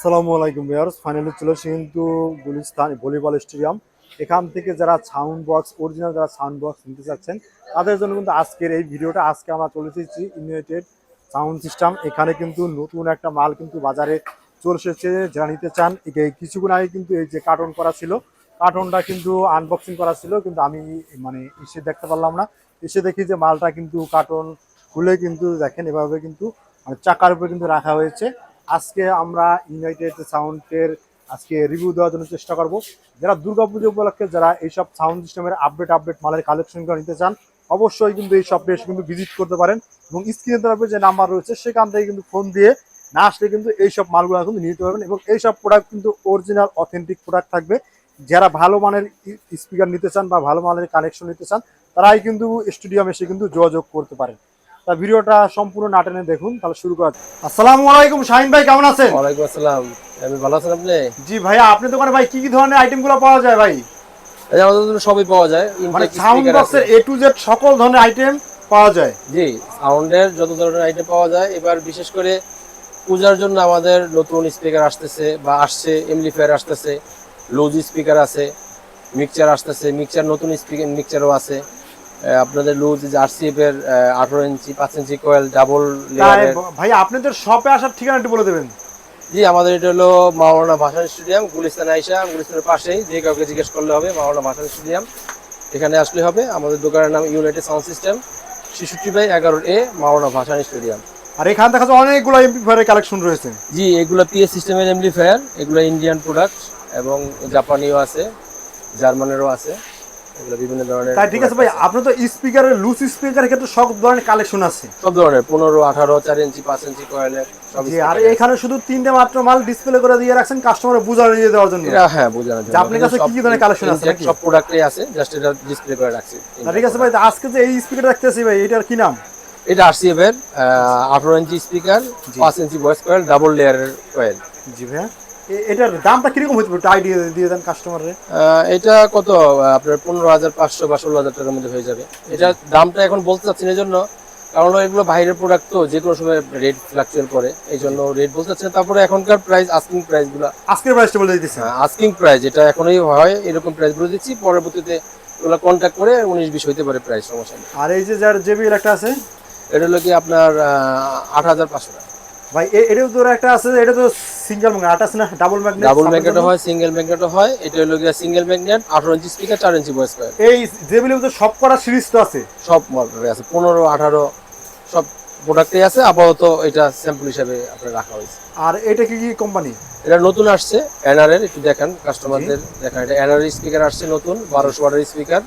আসসালামু আলাইকুম viewers, finally চলে এসেছি কিন্তু গুলিস্তান ভলিবল স্টেডিয়াম। এখান থেকে যারা সাউন্ড বক্স অরিজিনাল যারা সাউন্ড বক্স নিতে চাচ্ছেন, তাদের জন্য কিন্তু আজকের এই ভিডিওটা, আজকে আমরা চলে এসেছি ইউনাইটেড সাউন্ড সিস্টেম এখানে কিন্তু নতুন একটা মাল কিন্তু বাজারে চলে এসেছে, যারা নিতে চান কিছুক্ষণ আগে কিন্তু এই যে কার্টন করা ছিল কার্টনটা কিন্তু আনবক্সিং করা ছিল, কিন্তু আমি মানে এসে দেখতে পারলাম না। এসে দেখি যে মালটা কিন্তু কার্টন খুলে কিন্তু দেখেন, এভাবে কিন্তু মানে চাকার উপরে কিন্তু রাখা হয়েছে। আজকে আমরা ইউনাইটেড সাউন্ডের আজকে রিভিউ দেওয়ার জন্য চেষ্টা করব। যারা দুর্গাপুজো উপলক্ষে যারা এইসব সাউন্ড সিস্টেমের আপডেট আপডেট মালের কালেকশনগুলো নিতে চান, অবশ্যই কিন্তু এই শপে এসে কিন্তু ভিজিট করতে পারেন এবং স্ক্রিনে তরফে যে নাম্বার রয়েছে, সেখান থেকে কিন্তু ফোন দিয়ে না আসলে কিন্তু এইসব মালগুলো কিন্তু নিতে পারবেন এবং এইসব প্রোডাক্ট কিন্তু অরিজিনাল অথেন্টিক প্রোডাক্ট থাকবে। যারা ভালো মানের স্পিকার নিতে চান বা ভালো মানের কানেকশন নিতে চান, তারাই কিন্তু স্টুডিয়াম এসে কিন্তু যোগাযোগ করতে পারেন। তা ভিডিওটা সম্পূর্ণ নাটেনে দেখুন তাহলে শুরু করা যাক। আসসালামু আলাইকুম শাহিন ভাই কেমন আছেন? ওয়ালাইকুম আসসালাম। আমি ভালো আছেন আপনি? জি ভাইয়া আপনার দোকানে ভাই কি কি ধরনের আইটেমগুলো পাওয়া যায় ভাই? এই আমাদের দোকানে সবই পাওয়া যায়। মানে সাউন্ড বক্সের এ টু জেড সকল ধরনের আইটেম পাওয়া যায়? জি সাউন্ডের যত ধরনের আইটেম পাওয়া যায়। এবার বিশেষ করে পূজার জন্য আমাদের নতুন স্পিকার আসতেছে বা আসছে এমলিফায়ার আসতেছে লুজ স্পিকার আছে মিক্সচার আসতেছে মিক্সচার নতুন স্পিকার মিক্সচারও আছে। আপনাদের লুজ এর আঠারো ইঞ্চি পাঁচ ইঞ্চি কয়েল ডাবল লেয়ারের ভাই আপনাদের শপে আসার ঠিকানাটি বলে দেবেন। জি আমাদের এটা হলো মাওলানা ভাসান স্টেডিয়াম গুলিস্তান আইসা গুলিস্তানের পাশেই। যে কাউকে জিজ্ঞেস করলে হবে মাওলানা ভাসান স্টেডিয়াম। এখানে আসলে হবে আমাদের দোকানের নাম ইউনাইটেড সাউন্ড সিস্টেম ছিষট্টি বাই এগারো এ মাওলানা ভাসান স্টেডিয়াম। আর এখানে দেখা যায় অনেকগুলো এমপিফায়ারের কালেকশন রয়েছে। জি এগুলো পিএস সিস্টেমের এমপ্লিফায়ার এগুলো ইন্ডিয়ান প্রোডাক্ট এবং জাপানিও আছে জার্মানেরও আছে। এগুলো বিভিন্ন ধরনের তাই ঠিক আছে ভাই আপনার তো স্পিকারের লুজ স্পিকারের ক্ষেত্রে সব ধরনের কালেকশন আছে। সব ধরনের পনেরো আঠারো চার ইঞ্চি পাঁচ ইঞ্চি কয়েলের আর এখানে শুধু তিনটে মাত্র মাল ডিসপ্লে করে দিয়ে রাখছেন কাস্টমারে বুঝানো দিয়ে দেওয়ার জন্য। হ্যাঁ বোঝানোর যে আপনার কাছে কি কি ধরনের collection আছে সব প্রোডাক্টই আছে জাস্ট এটা ডিসপ্লে করে রাখছি। ঠিক আছে ভাই আজকে যে এই স্পিকার দেখতেছি ভাই এটার কি নাম? এটা আরসিএফ এর আঠারো ইঞ্চি স্পিকার পাঁচ ইঞ্চি ভয়েস কয়েল ডাবল লেয়ারের কয়েল জি ভাইয়া এ- এটার দামটা কীরকম হতে পারে? আইডিয়া দিয়ে দেন কাস্টমারে এটা কত আপনার পনেরো হাজার পাঁচশো বা ষোলো হাজার টাকার মধ্যে হয়ে যাবে। এটা দামটা এখন বলতে চাচ্ছি না জন্য কারণ এগুলো বাইরের প্রোডাক্ট তো যে কোনো সময় রেট ফ্লাকচুয়েট করে এই জন্য রেট বলতে চাচ্ছি তারপরে এখনকার প্রাইস আস্কিং প্রাইসগুলো। আজকের প্রাইসটা বলে দিতেছি। আস্কিং প্রাইস এটা এখনই হয় এরকম প্রাইসগুলো দিচ্ছি। পরবর্তীতে ওগুলো কন্ট্যাক্ট করে উনিশ বিশ হইতে পারে প্রাইস সমস্যা আর এই যে যার জেবিএল একটা আছে? এটা হলো কি আপনার আট হাজার পাঁচশো টাকা। ভাই এটাও তো একটা আছে এটা তো সিঙ্গেল ম্যাগনেট আট আছে না? ডাবল ম্যাগনেট ডাবল ম্যাগনেটও হয় সিঙ্গেল ম্যাগনেটও হয় এটা হলো গিয়ে সিঙ্গেল ম্যাগনেট আঠারো ইঞ্চি স্পিকার চার ইঞ্চি ভয়েস কয়েল এই জেবিএল তো সব করা সিরিজ তো আছে। সব মডেলে আছে পনেরো আঠারো সব প্রোডাক্টই আছে আপাতত এটা স্যাম্পল হিসাবে আপনার রাখা হয়েছে। আর এটা কি কি কোম্পানি এটা নতুন আসছে এনআর এর একটু দেখান কাস্টমারদের দেখান এটা এনআর স্পিকার আসছে নতুন বারোশো ওয়াটের স্পিকার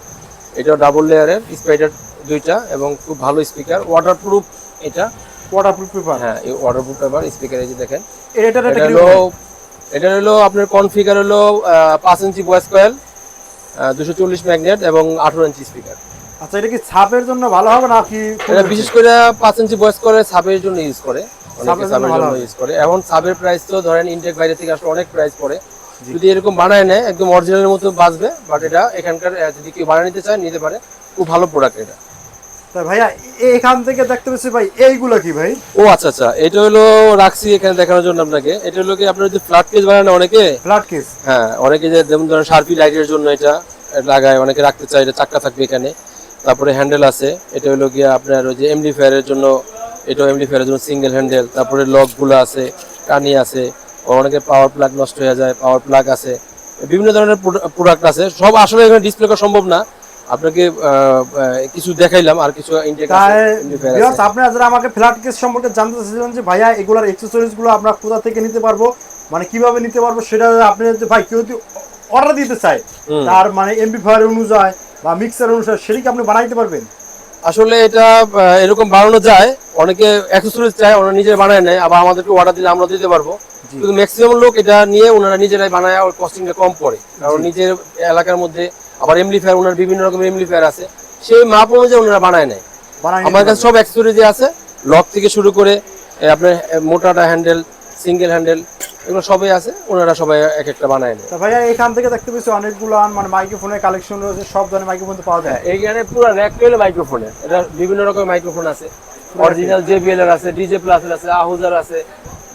এটাও ডাবল লেয়ারের স্পাইডার দুইটা এবং খুব ভালো স্পিকার ওয়াটারপ্রুফ এটা ওয়াটারপ্রুফ পেপার হ্যাঁ এই ওয়াটারপ্রুফ পেপার স্পিকার এই যে দেখেন। এটার এটা হলো এটা হলো আপনার কনফিগার হলো পাঁচ ইঞ্চি ভয়েস কয়েল দুশো চল্লিশ ম্যাগনেট এবং আঠারো ইঞ্চি স্পিকার আচ্ছা এটা কি ছাপের জন্য ভালো হবে না কি এটা বিশেষ করে পাঁচ ইঞ্চি বয়স করে সাবের জন্য ইউজ করে। জন্য। ইউজ করে। এখন প্রাইস তো ধরেন ইনটেক বাইরে থেকে আসলে অনেক প্রাইস পড়ে। যদি এরকম বানায় নেয় একদম অরিজিনালের মতো বাঁচবে বাট এটা এখানকার যদি কেউ বানিয়ে নিতে চায় নিতে পারে। খুব ভালো প্রোডাক্ট এটা। তা ভাইয়া এখান থেকে দেখতে পাচ্ছি ভাই এইগুলো কি ভাই? ও আচ্ছা আচ্ছা এটা হলো রাখছি এখানে দেখানোর জন্য আপনাকে। এটা হলো কি আপনার যে ফ্ল্যাট কেস বানায় না অনেকে? ফ্ল্যাট কেস হ্যাঁ অনেকে যে যেমন ধরেন শার্পি লাইটের জন্য এটা লাগায় অনেকে রাখতে চায় এটা চাক্কা থাকবে এখানে। তারপরে হ্যান্ডেল আছে এটা হলো গিয়ে আপনার ওই যে এমডি ফায়ারের জন্য এটাও এমডি ফায়ারের জন্য সিঙ্গেল হ্যান্ডেল তারপরে লকগুলো আছে কানি আছে অনেকে পাওয়ার প্লাগ নষ্ট হয়ে যায় পাওয়ার প্লাগ আছে। বিভিন্ন ধরনের প্রোডাক্ট আছে। সব আসলে এখানে ডিসপ্লে করা সম্ভব না। আপনাকে কিছু দেখাইলাম আর কিছু। আপনারা যারা আমাকে ফ্ল্যাট কেস সম্পর্কে জানতে চাইছিলেন যে ভাইয়া এগুলার অ্যাক্সেসরিজগুলো আমরা কোথা থেকে নিতে পারব? মানে কীভাবে নিতে পারব? সেটা আপনি ভাই কেউ যদি অর্ডার দিতে চায় তার মানে এমবি ফায়ার অনুযায়ী বা মিক্সার অনুসারে সেটা কি আপনি বানাইতে পারবেন? আসলে এটা এরকম বানানো যায়। অনেকে অ্যাক্সেসরিজ চায় ওরা নিজে বানায় নেয় আবার আমাদেরকে অর্ডার দিলে আমরা দিতে পারব। কিন্তু ম্যাক্সিমাম লোক এটা নিয়ে ওনারা নিজেরাই বানায় আর কস্টিংটা কম পড়ে। কারণ নিজের এলাকার মধ্যে আবার এমলিফায়ার ওনার বিভিন্ন রকমের এমলিফায়ার আছে। সেই মাপ অনুযায়ী ওনারা বানায় নেয়। আমার কাছে সব অ্যাক্সেসরিজ আছে। লক থেকে শুরু করে আপনার মোটাটা হ্যান্ডেল সিঙ্গেল হ্যান্ডেল এগুলো সবই আছে। ওনারা সবাই এক একটা বানায় নেয়। ভাইয়া এখান থেকে দেখতে পেয়েছি অনেকগুলো মানে মাইক্রোফোনের কালেকশন রয়েছে সব ধরনের মাইক্রোফোন তো পাওয়া যায়। এইখানে পুরো র্যাক পেলে মাইক্রোফোনের এটা বিভিন্ন রকমের মাইক্রোফোন আছে। অরিজিনাল জেবিএল এর আছে ডিজে প্লাস এর আছে আহুজার আছে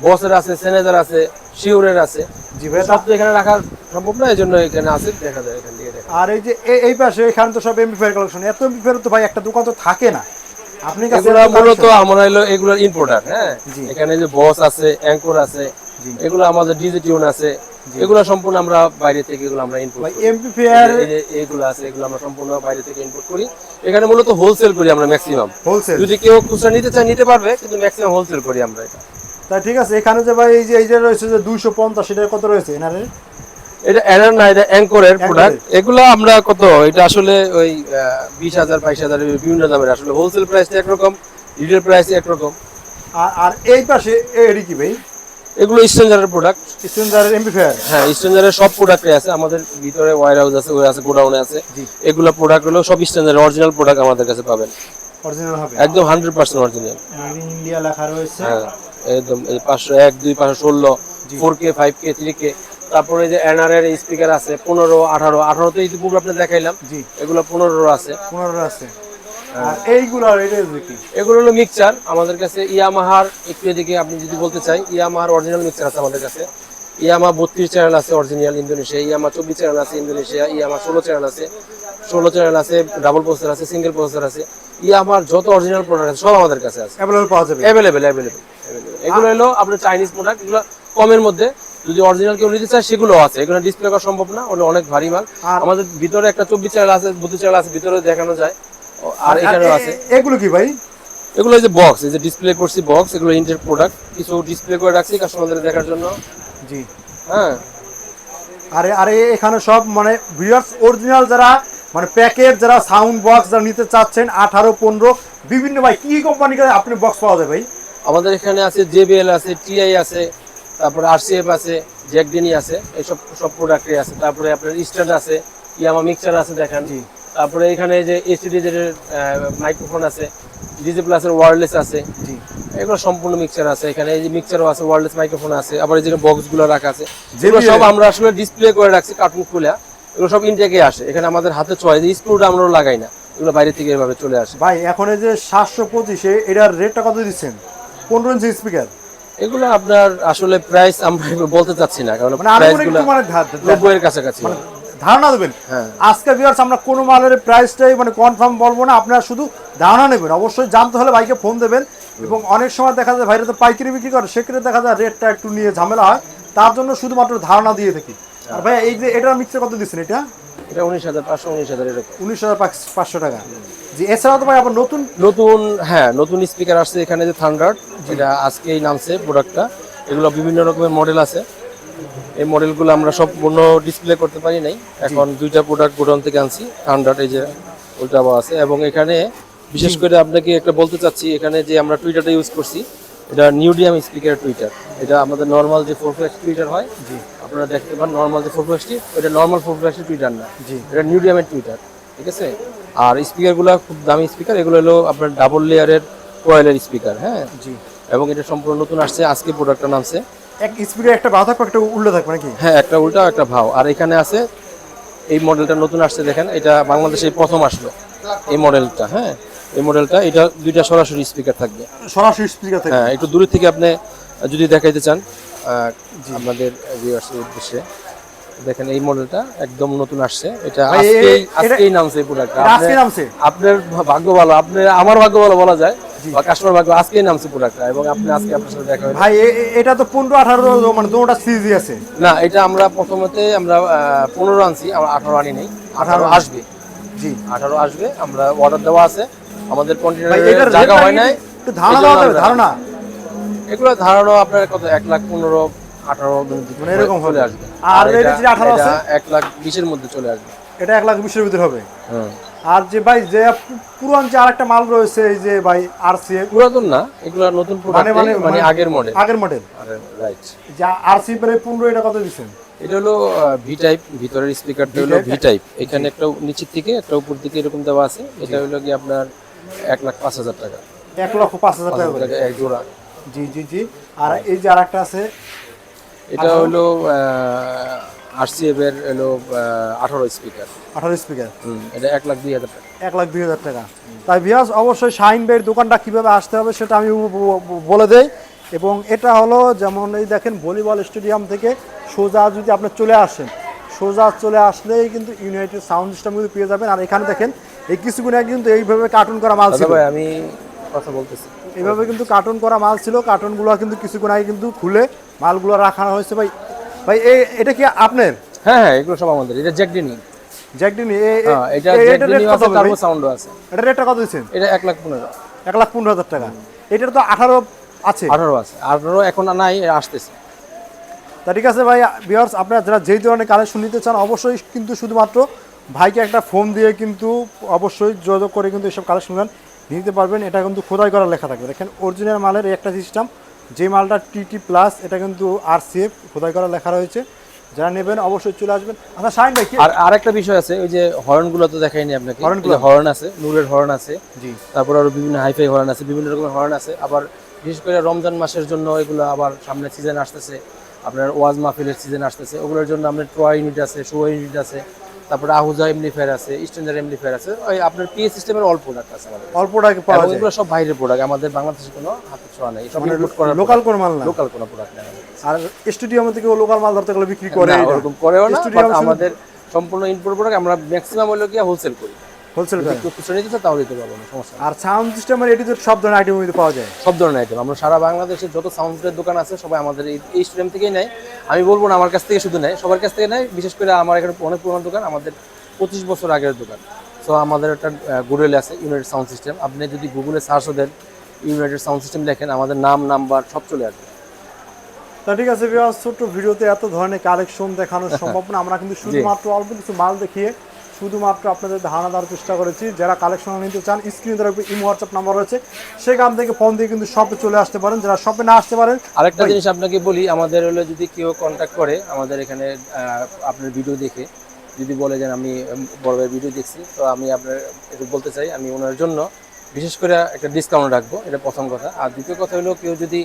বসের আছে সেনেজার আছে শিওরের আছে। জি ভাই সব তো এখানে রাখা সম্ভব না এই জন্য এখানে আছে দেখা যায় এখান। আর এই যে এই পাশে এখানে তো সব এমপিফায়ার কালেকশন এত এমপিফায়ার তো ভাই একটা দোকান তো থাকে না। আপনি কাছে মূলত আমরা হলো এগুলোর ইম্পোর্টার হ্যাঁ? এখানে যে বস আছে অ্যাঙ্কর আছে এগুলো আমাদের ডিজি টিউন আছে। এগুলো সম্পূর্ণ আমরা বাইরে থেকে এগুলো আমরা ইনপুট ভাই এমপিফায়ার এগুলো আছে এগুলো আমরা সম্পূর্ণ বাইরে থেকে ইনপুট করি। এখানে মূলত হোলসেল করি আমরা ম্যাক্সিমাম হোলসেল যদি কেউ খুচরা নিতে চায় নিতে পারবে কিন্তু ম্যাক্সিমাম হোলসেল করি আমরা এটা। তা ঠিক আছে এখানে যে ভাই এই যে এই যে রয়েছে যে দুইশো পঞ্চাশ এটা কত রয়েছে এনারে এটা এরার এটা অ্যাঙ্করের প্রোডাক্ট এগুলো আমরা কত? এটা আসলে ওই বিশ হাজার বাইশ হাজার বিভিন্ন দামের। আসলে হোলসেল প্রাইসটা একরকম রিটেল প্রাইস একরকম। আর আর এই পাশে এরই কি ভাই? এগুলো স্ট্রেঞ্জারের প্রোডাক্ট স্ট্রেঞ্জারের এমবিফায়ার হ্যাঁ স্ট্রেঞ্জারের সব প্রোডাক্টই আছে। আমাদের ভিতরে ওয়ার হাউস আছে ওই আছে গোডাউনে আছে। এগুলো প্রোডাক্ট হলো সব স্ট্রেঞ্জারের অরিজিনাল প্রোডাক্ট আমাদের কাছে পাবেন। অরিজিনাল হবে। একদম 100% অরিজিনাল ইন্ডিয়া লেখা রয়েছে। হ্যাঁ একদম 501 2 516 4K 5K 3K তারপরে যে এনআর এর স্পিকার আছে পনেরো আঠারো আঠারো তো ইতিপূর্বে আপনি দেখাইলাম। জি। এগুলো পনেরো আছে। পনেরো আছে। এইগুলো এগুলো হলো মিক্সচার আমাদের কাছে ইয়ামাহার একটু এদিকে আপনি যদি বলতে চাই ইয়ামাহার অরিজিনাল মিক্সচার আছে আমাদের কাছে। ইয়ামা বত্রিশ চ্যানেল আছে অরিজিনাল ইন্দোনেশিয়া ইয়ামা চব্বিশ চ্যানেল আছে ইন্দোনেশিয়া ইয়ামা ষোলো চ্যানেল আছে ষোলো চ্যানেল আছে ডাবল প্রসেসর আছে সিঙ্গেল প্রসেসর আছে। ইয়ামার যত অরিজিনাল প্রোডাক্ট আছে সব আমাদের কাছে আছে। অ্যাভেলেবল পাওয়া যাবে। অ্যাভেলেবেল অ্যাভেলেবেল এগুলো হলো আপনার চাইনিজ প্রোডাক্ট এগুলো কমের মধ্যে। যদি অরিজিনাল কেউ নিতে চায় সেগুলো আছে। এগুলো ডিসপ্লে করা সম্ভব না ওগুলো অনেক ভারী মাল। আমাদের ভিতরে একটা চব্বিশ চ্যানেল আছে বত্রিশ চ্যানেল আছে ভিতরে দেখানো যায়। আর এখানেও আছে। এগুলো কি ভাই? এগুলো যে বক্স এই যে ডিসপ্লে করছি বক্স এগুলো ইন্টের প্রোডাক্ট কিছু ডিসপ্লে করে রাখছি কাস্টমারদের দেখার জন্য। জি। হ্যাঁ। আরে আরে এখানে সব মানে ভিউয়ার্স অরিজিনাল যারা মানে প্যাকেট যারা সাউন্ড বক্স যারা নিতে চাচ্ছেন আঠারো পনেরো বিভিন্ন ভাই কি কোম্পানির আপনি বক্স পাওয়া যায় ভাই? আমাদের এখানে আছে জেবিএল আছে টিআই আছে তারপরে আরসিএফ আছে জ্যাকডিনি আছে এইসব সব প্রোডাক্টই আছে। তারপরে আপনার স্ট্যান্ড আছে ইয়ামা মিক্সার আছে দেখেন। তারপরে এখানে যে এসটিডি যে মাইক্রোফোন আছে ডিজি প্লাসের ওয়্যারলেস আছে। এগুলো সম্পূর্ণ মিক্সার আছে। এখানে এই যে মিক্সারও আছে ওয়্যারলেস মাইক্রোফোন আছে। আবার এই যে বক্সগুলো রাখা আছে। যেগুলো সব আমরা আসলে ডিসপ্লে করে রাখছি কার্টুন খুলে। এগুলো সব ইনটেকে আসে। এখানে আমাদের হাতে চয় যে স্ক্রুটা আমরা লাগাই না। এগুলো বাইরে থেকে এভাবে চলে আসে। ভাই এখন এই যে সাতশো পঁচিশে এটার রেটটা কত দিচ্ছেন? পনেরো ইঞ্চি স্পিকার এগুলো আপনার আসলে প্রাইস আমরা বলতে চাচ্ছি না কারণ মানে আনুমানিক প্রাইসগুলো একটু মানে কাছাকাছি। ধারণা দেবেন? হ্যাঁ। আজকে ভিউয়ার্স আমরা কোনো মালের প্রাইসটাই মানে কনফার্ম বলব না আপনারা শুধু ধারণা নেবেন। অবশ্যই জানতে হলে ভাইকে ফোন দেবেন এবং অনেক সময় দেখা যায় ভাইরা তো পাইকারি বিক্রি করে সেক্ষেত্রে দেখা যায় রেটটা একটু নিয়ে ঝামেলা হয়। তার জন্য শুধুমাত্র ধারণা দিয়ে থাকি। আর ভাই এই যে এটার মিক্সার কত দিচ্ছেন এটা? এটা উনিশ হাজার পাঁচশো উনিশ হাজার এরকম। উনিশ হাজার পাঁচশো টাকা। জি এছাড়াও তো ভাই আবার নতুন? নতুন হ্যাঁ নতুন স্পিকার আসছে এখানে যে থান্ডার যেটা আজকেই নামছে প্রোডাক্টটা এগুলো বিভিন্ন রকমের মডেল আছে। এই মডেলগুলো আমরা সব পূর্ণ ডিসপ্লে করতে পারি নাই। এখন দুইটা প্রোডাক্ট গোডাউন থেকে আনছি। থান্ডার এই যে ওইটা আবার আছে। এবং এখানে বিশেষ করে আপনাকে একটা বলতে চাচ্ছি এখানে যে আমরা টুইটারটা ইউজ করছি এটা নিউডিয়াম স্পিকার টুইটার এটা আমাদের নর্মাল যে ফোর ফ্ল্যাক্স টুইটার হয় জি। আপনারা দেখতে পান নর্মাল যে ফোর ফ্ল্যাক্সটি ওটা নর্মাল ফোর ফ্ল্যাক্সটি টুইটার না। জি। এটা নিউডিয়ামের টুইটার ঠিক আছে? আর স্পিকারগুলো খুব দামি স্পিকার এগুলো হলো আপনার ডাবল লেয়ারের কোয়েলের স্পিকার হ্যাঁ? জি। এবং এটা সম্পূর্ণ নতুন আসছে আজকে প্রোডাক্টটা নামছে। এক স্পিকার একটা বাধা থাকবে একটা উল্টো থাকবে নাকি? হ্যাঁ একটা উল্টা একটা ভাও। আর এখানে আছে এই মডেলটা নতুন আসছে দেখেন এটা বাংলাদেশে প্রথম আসলো এই মডেলটা হ্যাঁ? এই মডেলটা এটা দুইটা সরাসরি স্পিকার থাকবে। সরাসরি স্পিকার থেকে হ্যাঁ একটু দূরের থেকে আপনি যদি দেখাইতে চান আপনাদের ভিউয়ার্সের উদ্দেশ্যে। দেখেন এই মডেলটা একদম নতুন আসছে। এটা আজকেই আজকেই নামছে এই প্রোডাক্টটা আজকে নামছে? আপনার ভাগ্য ভালো আপনি আমার ভাগ্য ভালো বলা যায়। বা কাস্টমার ভাগ্য আজকেই নামছে প্রোডাক্টটা এবং আপনি আজকে আপনার সাথে দেখা ভাই এটা তো পনেরো আঠারো মানে দুটা সিজি আছে। না এটা আমরা প্রথমতে আমরা পনেরো আনছি আমরা আঠারো আনি নেই। আঠারো আসবে। জি। আঠারো আসবে আমরা অর্ডার দেওয়া আছে। আমাদের কন্টেনারে জায়গা হয় নাই। একটু ধারণা ধারণা। এগুলো ধারণা আপনার কত? এক লাখ পনেরো আঠারো মানে এরকম চলে আসবে। আর এটা যে 18 আছে? এক লাখ বিশের মধ্যে চলে আসবে। এটা এক লাখ বিশের ভিতরে হবে? আর যে ভাই যে পুরান যে আরেকটা মাল রয়েছে এই যে ভাই আর সি পুরাতন না এগুলো নতুন মানে- মানে মানে- আগের মডেল আগের মডেল রাইট যে আর সি পনেরো এটা কত এটা হলো ভি টাইপ ভিতরের স্পিকারটা হলো ভি টাইপ এখানে একটা নিচের থেকে একটা উপর দিকে এরকম দেওয়া আছে। এটা হলো কি আপনার এক লাখ পাঁচ হাজার টাকা। এক লক্ষ পাঁচ হাজার টাকা হাজার করে। টাকা এক জোড়া। জি জি জি। আর এই যে আরেকটা আছে এটা হলো আরসিএফ এর হলো আঠারো স্পিকার আঠারো স্পিকার এটা এক লাখ দুই হাজার টাকা। এক লাখ দুই হাজার টাকা। তাই ভিয়াস অবশ্যই শাহিন ভাইয়ের দোকানটা কীভাবে আসতে হবে সেটা আমি বলে দেই। এবং এটা হলো যেমন এই দেখেন ভলিবল স্টেডিয়াম থেকে সোজা যদি আপনি চলে আসেন সোজা চলে আসলেই কিন্তু ইউনাইটেড সাউন্ড সিস্টেম কিন্তু পেয়ে যাবেন। আর এখানে দেখেন এই আগে কিন্তু এইভাবে কার্টুন করা মাল ছিল। আমি কথা বলতেছি। এইভাবে কিন্তু কার্টুন করা মাল ছিল। কার্টুনগুলো কিন্তু কিছুক্ষণ আগে কিন্তু খুলে মালগুলো রাখা হয়েছে ভাই। ভাই এই এটা কি আপনার? হ্যাঁ হ্যাঁ এগুলো সব আমাদের। এটা জ্যাকডিনি জ্যাকডিনি এটা জ্যাকডিনি আছে টার্বো সাউন্ডও আছে। এটা রেটটা কত দিচ্ছেন? এটা এক লাখ পনেরো। এক লাখ পনেরো হাজার টাকা। এটার তো আঠারো আছে। আঠারো আছে। আঠারো এখন আর নাই আসতেছে। তা ঠিক আছে ভাই বিয়ার্স আপনারা যারা যেই ধরনের কালেকশন নিতে চান অবশ্যই কিন্তু শুধুমাত্র ভাইকে একটা ফোন দিয়ে কিন্তু অবশ্যই যোগাযোগ করে কিন্তু এসব কালেকশন নিতে পারবেন এটা কিন্তু খোদাই করা লেখা থাকবে। দেখেন অরিজিনাল মালের একটা সিস্টেম যে মালটা টিটি প্লাস এটা কিন্তু আর সিএফ খোদাই করা লেখা রয়েছে। যারা নেবেন অবশ্যই চলে আসবেন। আচ্ছা শাইন ভাই আর আরেকটা বিষয় আছে ওই যে হর্নগুলো তো দেখাইনি আপনাকে। হর্নগুলো? হর্ন আছে নূরের হর্ন আছে। জি। তারপর আরও বিভিন্ন হাইফাই হর্ন আছে বিভিন্ন রকমের হর্ন আছে। আবার বিশেষ করে রমজান মাসের জন্য এগুলো আবার সামনে সিজন আসতেছে। আপনার ওয়াজ মাহফিলের সিজন আসতেছে। ওগুলোর জন্য আপনার ট্রয় ইউনিট আছে শো ইউনিট আছে। তারপরে আহুজা এমনি ফের আছে স্ট্যান্ডার্ড এমনি ফের আছে ওই আপনার পিএ সিস্টেমের অল প্রোডাক্ট আছে আমাদের। অল প্রোডাক্ট পাওয়া যায়। এগুলো সব বাইরের প্রোডাক্ট আমাদের বাংলাদেশে কোনো হাতে ছোঁয়া নাই। সব ইম্পোর্ট করা লোকাল কোনো মাল না। লোকাল কোনো প্রোডাক্ট না আর স্টুডিও থেকে লোকাল মাল ধরতে গেলে বিক্রি করে এরকম করে করেও না আমাদের সম্পূর্ণ ইম্পোর্ট প্রোডাক্ট আমরা ম্যাক্সিমাম হলো কি হোলসেল করি। হোলসেল খুচরা নিতে তাও দিতে পারব না সমস্যা আর সাউন্ড সিস্টেমের এটি সব ধরনের আইটেম পাওয়া যায়। সব ধরনের আইটেম আমরা সারা বাংলাদেশে যত সাউন্ডের দোকান আছে সবাই আমাদের এই স্টুডিয়াম থেকেই নেয়। আমি বলব না আমার কাছ থেকে শুধু নেয় সবার কাছ থেকে নেয়। বিশেষ করে আমার এখানে অনেক পুরোনো দোকান আমাদের পঁচিশ বছর আগের দোকান। সো আমাদের একটা গুগল আছে ইউনাইটেড সাউন্ড সিস্টেম আপনি যদি গুগলে সার্চও দেন ইউনাইটেড সাউন্ড সিস্টেম দেখেন আমাদের নাম নাম্বার সব চলে আসবে। তা ঠিক আছে ছোট্ট ভিডিওতে এত ধরনের কালেকশন দেখানো সম্ভব না। আমরা কিন্তু শুধুমাত্র অল্প কিছু মাল দেখিয়ে শুধুমাত্র আপনাদের ধারণা দেওয়ার চেষ্টা করেছি যারা কালেকশন নিতে চান স্ক্রিনে দেওয়ার ইমো হোয়াটসঅ্যাপ নাম্বার রয়েছে। সেখান থেকে ফোন দিয়ে কিন্তু শপে চলে আসতে পারেন যারা শপে না আসতে পারেন আরেকটা জিনিস আপনাকে বলি আমাদের হলে যদি কেউ কন্ট্যাক্ট করে আমাদের এখানে আপনার ভিডিও দেখে যদি বলে যে আমি বড় ভাইয়ের ভিডিও দেখছি তো আমি আপনার একটু বলতে চাই আমি ওনার জন্য বিশেষ করে একটা ডিসকাউন্ট রাখব এটা প্রথম কথা। আর দ্বিতীয় কথা হলো কেউ যদি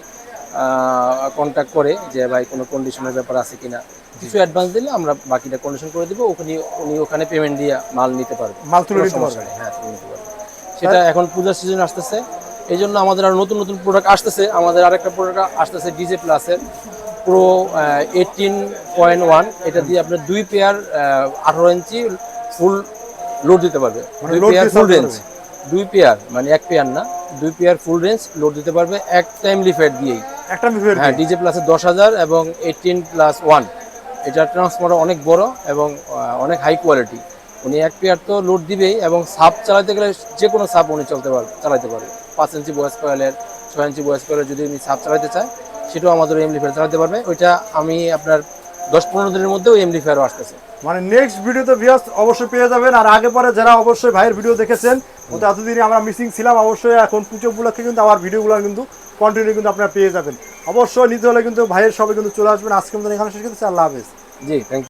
কন্ট্যাক্ট করে যে ভাই কোনো কন্ডিশনের ব্যাপার আছে কিনা? কিছু অ্যাডভান্স দিলে আমরা বাকিটা কন্ডিশন করে দিব ওখানে উনি ওখানে পেমেন্ট দিয়ে মাল নিতে পারবে। মাল তুলে নিতে হ্যাঁ নিতে পারবে। সেটা এখন পূজার সিজন আসতেছে এই জন্য আমাদের আর নতুন নতুন প্রোডাক্ট আসতেছে। আমাদের আরেকটা প্রোডাক্ট আসতেছে ডিজে প্লাসের প্রো এইটিন পয়েন্ট ওয়ান এটা দিয়ে আপনার দুই পেয়ার আঠারো ইঞ্চি ফুল লোড দিতে পারবে। মানে দুই পেয়ার ফুল রেঞ্জ দুই পেয়ার মানে এক পেয়ার না দুই পেয়ার ফুল রেঞ্জ লোড দিতে পারবে এক টাইম লিফেট দিয়েই। একটা মিফের হ্যাঁ ডিজে প্লাসে দশ হাজার এবং এইটিন প্লাস ওয়ান এটার ট্রান্সফার অনেক বড় এবং অনেক হাই কোয়ালিটি উনি এক পেয়ার তো লোড দিবেই এবং সাপ চালাতে গেলে যে কোনো সাপ উনি চলতে পারবে চালাতে পারবে পাঁচ ইঞ্চি বয়স কয়েলের ছয় ইঞ্চি বয়স কয়েলের যদি উনি সাপ চালাতে চায় সেটাও আমাদের এমলি ফেয়ার চালাতে পারবে। ওইটা আমি আপনার দশ পনেরো দিনের মধ্যে ওই এমলি ফেয়ারও আসতেছে। মানে নেক্সট ভিডিওতে ভিউয়ার্স অবশ্যই পেয়ে যাবেন। আর আগে পরে যারা অবশ্যই ভাইয়ের ভিডিও দেখেছেন ওটা এতদিনে আমরা মিসিং ছিলাম। অবশ্যই এখন পুজো উপলক্ষে কিন্তু আবার ভিডিওগুলো কিন্তু কন্টিনিউ কিন্তু আপনারা পেয়ে যাবেন। অবশ্যই নিতে হলে কিন্তু ভাইয়ের সবাই কিন্তু চলে আসবেন। আজকে কিন্তু এখানে শেষ করতেছি। আল্লাহ হাফেজ। জি থ্যাংক